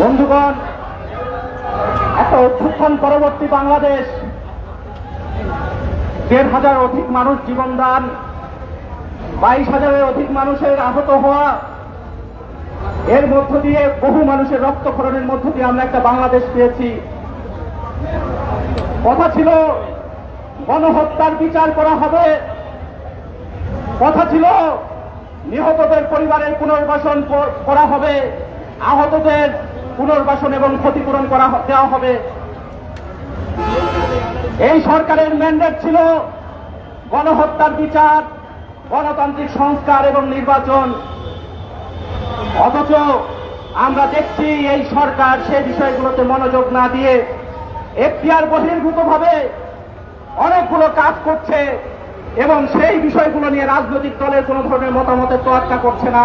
বন্ধুগণ, একটা অভ্যুত্থান পরবর্তী বাংলাদেশ। দেড় হাজার অধিক মানুষ জীবনদান, বাইশ হাজারের অধিক মানুষের আহত হওয়া, এর মধ্য দিয়ে বহু মানুষের রক্তক্ষরণের মধ্য দিয়ে আমরা একটা বাংলাদেশ পেয়েছি। কথা ছিল, গণহত্যার বিচার করা হবে। কথা ছিল, নিহতদের পরিবারের পুনর্বাসন করা হবে। আহতদের পুনর্বাসন এবং ক্ষতিপূরণ করা দেওয়া হবে। এই সরকারের ম্যান্ডেট ছিল গণহত্যার বিচার, গণতান্ত্রিক সংস্কার এবং নির্বাচন। অথচ আমরা দেখছি এই সরকার সে বিষয়গুলোতে মনোযোগ না দিয়ে এখতিয়ার বহির্ভূতভাবে অনেকগুলো কাজ করছে এবং সেই বিষয়গুলো নিয়ে রাজনৈতিক দলের কোনো ধরনের মতামতের তোয়াক্কা করছে না।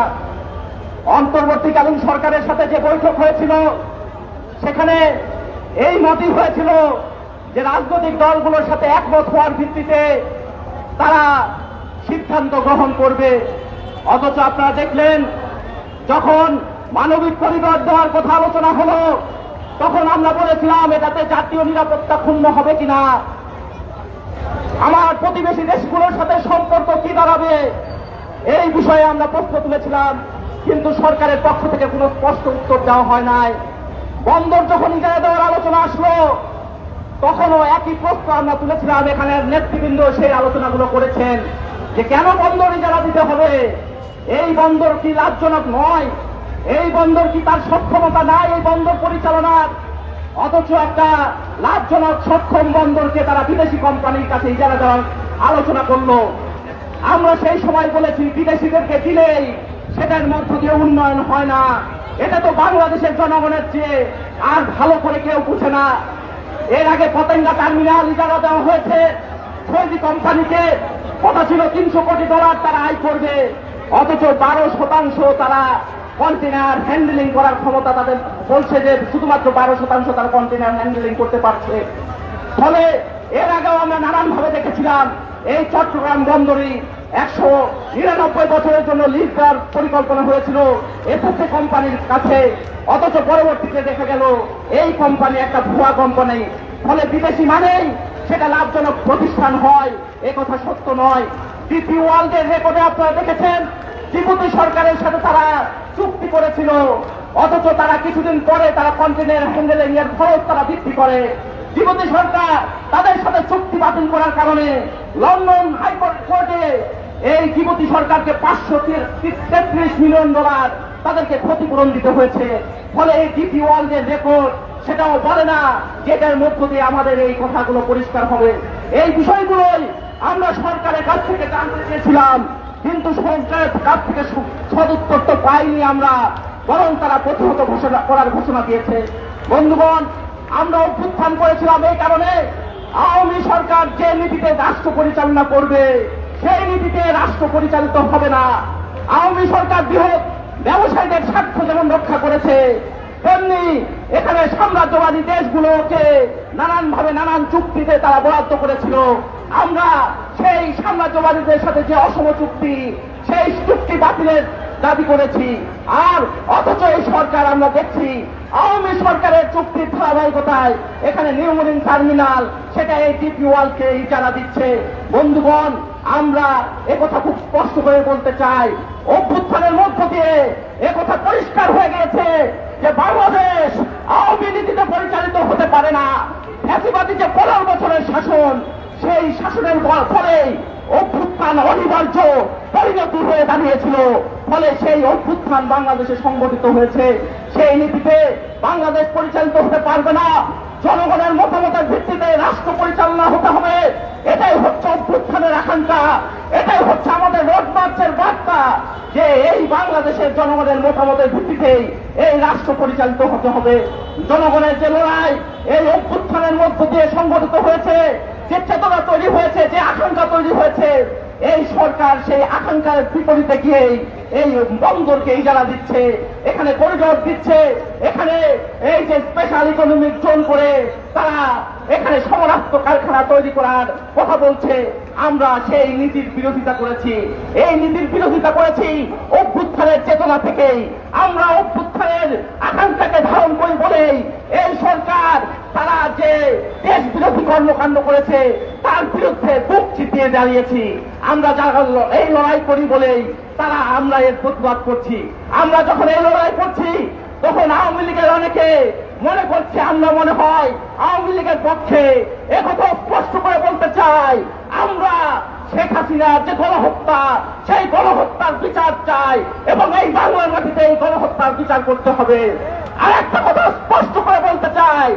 অন্তর্বর্তীকালীন সরকারের সাথে যে বৈঠক হয়েছিল, সেখানে এই মতই হয়েছিল যে রাজনৈতিক দলগুলোর সাথে একমত হওয়ার ভিত্তিতে তারা সিদ্ধান্ত গ্রহণ করবে। অথচ আপনারা দেখলেন, যখন মানবিক করিডর দেওয়ার কথা আলোচনা হলো, তখন আমরা বলেছিলাম, এটাতে জাতীয় নিরাপত্তা ক্ষুণ্ণ হবে কিনা? আমার প্রতিবেশী দেশগুলোর সাথে সম্পর্ক কি দাঁড়াবে? এই বিষয়ে আমরা প্রশ্ন তুলেছিলাম। কিন্তু সরকারের পক্ষ থেকে কোনো স্পষ্ট উত্তর দেওয়া হয় নাই। বন্দর যখন ইজারা দেওয়ার আলোচনা আসলো, তখনও একই প্রশ্ন আমরা তুলেছিলাম, এখানে নেতৃবৃন্দ সেই আলোচনাগুলো করেছেন যে কেন বন্দর ইজারা দিতে হবে? এই বন্দর কি লাভজনক নয়? এই বন্দর কি তার সক্ষমতা নাই? এই বন্দর পরিচালনার অথচ একটা লাভজনক, সক্ষম বন্দরকে তারা বিদেশি কোম্পানির কাছে ইজারা দেওয়ার আলোচনা করল। আমরা সেই সময় বলেছি, বিদেশিদেরকে দিলেই সেটার মধ্য দিয়ে উন্নয়ন হয় না। এটা তো বাংলাদেশের জনগণের চেয়ে আর ভালো করে কেউ বুঝে না। এর আগে পতেঙ্গা টার্মিনাল ইজারা দেওয়া হয়েছে। সৌদি কোম্পানিকে কথা ছিল তিনশো কোটি ডলার তারা আয় করবে। অথচ বারো শতাংশ তারা কন্টেনার হ্যান্ডেলিং করার ক্ষমতা তাদের বলছে যে শুধুমাত্র বারো শতাংশ তারা কন্টেনার হ্যান্ডেলিং করতে পারছে। ফলে এর আগেও আমরা নানানভাবে দেখেছিলাম, এই চট্টগ্রাম বন্দরই একশো নিরানব্বই বছরের জন্য লিজ দেওয়ার পরিকল্পনা হয়েছিল এসএসসি কোম্পানির কাছে। অথচ পরবর্তীতে দেখা গেল, এই কোম্পানি একটা ভুয়া কোম্পানি ফলে বিদেশি মানেই সেটা লাভজনক প্রতিষ্ঠান হয়। এ কথা সত্য নয়। ডিপি ওয়ার্ল্ডের রেকর্ডে আপনারা দেখেছেন, জিবুতি সরকারের সাথে তারা চুক্তি করেছিল। অথচ তারা কিছুদিন পরে তারা কন্টেনার হ্যান্ডেলিং এর খরচ তারা বৃদ্ধি করে। জিবুতি সরকার তাদের সাথে চুক্তি বাতিল করার কারণে লন্ডন হাইকোর্ট কোর্টে এই জিবুতি সরকারকে পাঁচশো তেত্রিশ মিলিয়ন ডলার তাদেরকে ক্ষতিপূরণ দিতে হয়েছে। ফলে এই ডিপি ওয়ার্ল্ডের রেকর্ড সেটাও বলে না যে এটার মধ্য দিয়ে আমাদের এই কথাগুলো পরিষ্কার হবে। এই বিষয়গুলোই আমরা সরকারের কাছ থেকে জানতে চেয়েছিলাম, কিন্তু সরকারের কাছ থেকে সদুত্তর তো পাইনি আমরা, বরং তারা প্রতিহত ঘোষণা করার ঘোষণা দিয়েছে। বন্ধুগণ, আমরা অভ্যুত্থান করেছিলাম এই কারণে আওয়ামী সরকার যে নীতিতে রাষ্ট্র পরিচালনা করবে সেই নীতিতে রাষ্ট্র পরিচালিত হবে না। আওয়ামী সরকার বৃহৎ ব্যবসায়ীদের স্বার্থ যেমন রক্ষা করেছে, তেমনি এখানে সাম্রাজ্যবাদী দেশগুলোকে নানান ভাবে নানান চুক্তিতে তারা বরাদ্দ করেছিল। আমরা সেই সাম্রাজ্যবাদীদের সাথে যে অসম চুক্তি, সেই চুক্তি বাতিলের দাবি করেছি। আর অথচ এই সরকার আমরা দেখছি, আওয়ামী সরকারের চুক্তির ধারাবাহিকতায় এখানে নিউমরিং টার্মিনাল, সেটা এই ডিপি ওয়ালকে ইজারা দিচ্ছে। বন্ধুগণ আমরা একথা খুব স্পষ্ট করে বলতে চাই। অভ্যুত্থানের মধ্য দিয়ে একথা পরিষ্কার হয়ে গিয়েছে যে বাংলাদেশ আওয়ামী নীতিতে পরিচালিত হতে পারে না। ফ্যাসিবাদী যে পনেরো বছরের শাসন, সেই শাসনের ফলেই অভ্যুত্থান অনিবার্য পরিণতি হয়ে দাঁড়িয়েছিল। ফলে সেই অভ্যুত্থান বাংলাদেশে সংগঠিত হয়েছে। সেই নীতিতে বাংলাদেশ পরিচালিত হতে পারবে না। জনগণের মতামতের যে এই বাংলাদেশের জনগণের মতামতের ভিত্তিতেই এই রাষ্ট্র পরিচালিত হতে হবে। জনগণের যে লড়াই, এই অভ্যুত্থানের মধ্য দিয়ে সংগঠিত হয়েছে, যে চেতনা তৈরি হয়েছে, যে আকাঙ্ক্ষা তৈরি হয়েছে, এই সরকার সেই আকাঙ্ক্ষার বিপরীতে গিয়েই এই বন্দরকে ইজারা দিচ্ছে, এখানে করিডোর দিচ্ছে, এখানে এই যে স্পেশাল ইকোনমিক জোন করে তারা এখানে সমরাস্ত্র কারখানা তৈরি করার কথা বলছে। আমরা সেই নীতির বিরোধিতা করেছি। এই নীতির বিরোধিতা করেছি অভ্যুত্থানের চেতনা থেকেই। আমরা অভ্যুত্থানের আকাঙ্ক্ষাকে ধারণ করি বলেই এই সরকার তারা যে দেশ বিরোধী কর্মকাণ্ড করেছে, তার বিরুদ্ধে বুক চিতিয়ে দাঁড়িয়েছি। আমরা যারা এই লড়াই করি বলেই তারা আমরা এর প্রতিবাদ করছি। আমরা যখন এই লড়াই করছি অনেকে মনে করছে আমরা মনে হয় আওয়ামী লীগের পক্ষে একথা স্পষ্ট করে বলতে চাই। আমরা শেখ হাসিনার যে গণহত্যা, সেই গণহত্যার বিচার চাই এবং এই বাংলার মাটিতে এই গণহত্যার বিচার করতে হবে। আর একটা কথা স্পষ্ট করে বলতে চাই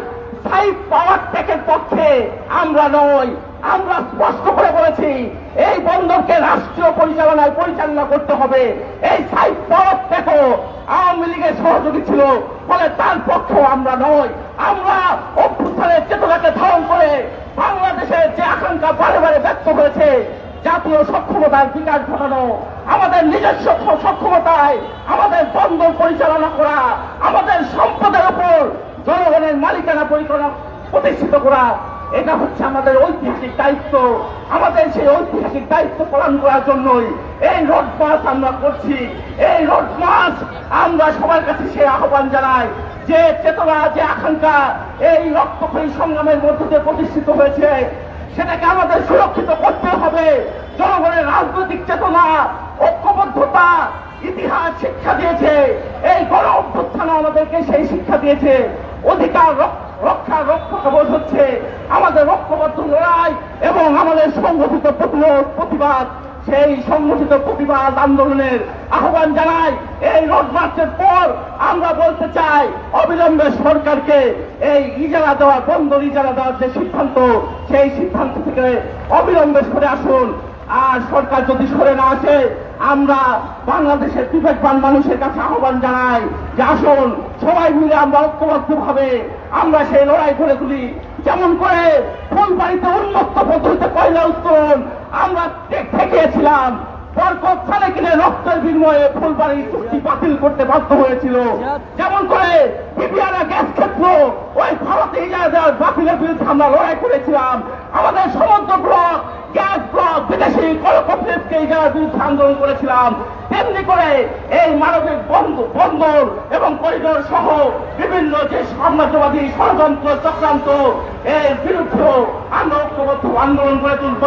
সাইড পাওয়ার টেকের পক্ষে আমরা নই। আমরা স্পষ্ট করে বলেছি, এই বন্দরকে রাষ্ট্রীয় পরিচালনায় পরিচালনা করতে হবে। এই সাইড পাওয়ার টেকও সহযোগী ছিল, ফলে তার পক্ষেও আমরা নই। আমরা অভ্যুত্থানের চেতনাকে ধারণ করে বাংলাদেশের যে আকাঙ্ক্ষা বারে বারে ব্যক্ত হয়েছে জাতীয় সক্ষমতার বিকাশ ঘটানো, আমাদের নিজস্ব সক্ষমতায় আমাদের বন্দর পরিচালনা করা, আমাদের সম্পদের উপর জনগণের মালিকানা পরিচালনা প্রতিষ্ঠিত করা এটা হচ্ছে আমাদের ঐতিহাসিক দায়িত্ব। আমাদের সেই ঐতিহাসিক দায়িত্ব পালন করার জন্যই এই রোড মাস আমরা করছি। এই রোড মাস আমরা সবার কাছে সে আহ্বান জানাই যে চেতনা, যে আকাঙ্ক্ষা এই রক্তক্ষয়ী সংগ্রামের মধ্যে দিয়ে প্রতিষ্ঠিত হয়েছে। সেটাকে আমাদের সুরক্ষিত করতে হবে। জনগণের রাজনৈতিক চেতনা, ঐক্যবদ্ধতা, ইতিহাস শিক্ষা দিয়েছে। এই গণ অভ্যুত্থান আমাদেরকে সেই শিক্ষা দিয়েছে। অধিকার রক- রক্ষা রক্ষা কবচ হচ্ছে আমাদের ঐক্যবদ্ধ লড়াই এবং আমাদের সংগঠিত প্রতিবাদ। সেই সংগঠিত প্রতিবাদ আন্দোলনের আহ্বান জানাই। এই রোড মার্চের পর আমরা বলতে চাই, অবিলম্বে সরকারকে এই ইজারা দেওয়া বন্দর ইজারা দেওয়ার যে সিদ্ধান্ত, সেই সিদ্ধান্ত থেকে অবিলম্বে সরে আসুন। আর সরকার যদি সরে না আসে, আমরা বাংলাদেশের বিবেকবান মানুষের কাছে আহ্বান জানাই যে আসুন, সবাই মিলে আমরা ঐক্যবদ্ধ ভাবে আমরা সেই লড়াই করে তুলি। যেমন করে ফুলবাড়িতে উন্মুক্ত পদ্ধতিতে কয়লা উত্তোলন আমরা ঠেকিয়েছিলাম। বরকত সালেকিনের রক্তের বিনিময়ে ফুলবাড়ি চুক্তি বাতিল করতে বাধ্য হয়েছিল। যেমন করে বিবিআনা গ্যাস ক্ষেত্র ওই ভারতে ইজারা বাতিলের বিরুদ্ধে আমরা লড়াই করেছিলাম, আমাদের সমুদ্র ব্লক গ্যাস ব্লক, বিদেশি কলকপ্লেসকে ইজারার বিরুদ্ধে আন্দোলন করেছিলাম। তেমনি করে এই মানবিক বন্ধু, বন্দর এবং করিডোর সহ বিভিন্ন যে সাম্রাজ্যবাদী ষড়যন্ত্র চক্রান্ত, এর বিরুদ্ধেও ঐক্যবদ্ধ আন্দোলন করে তুলব।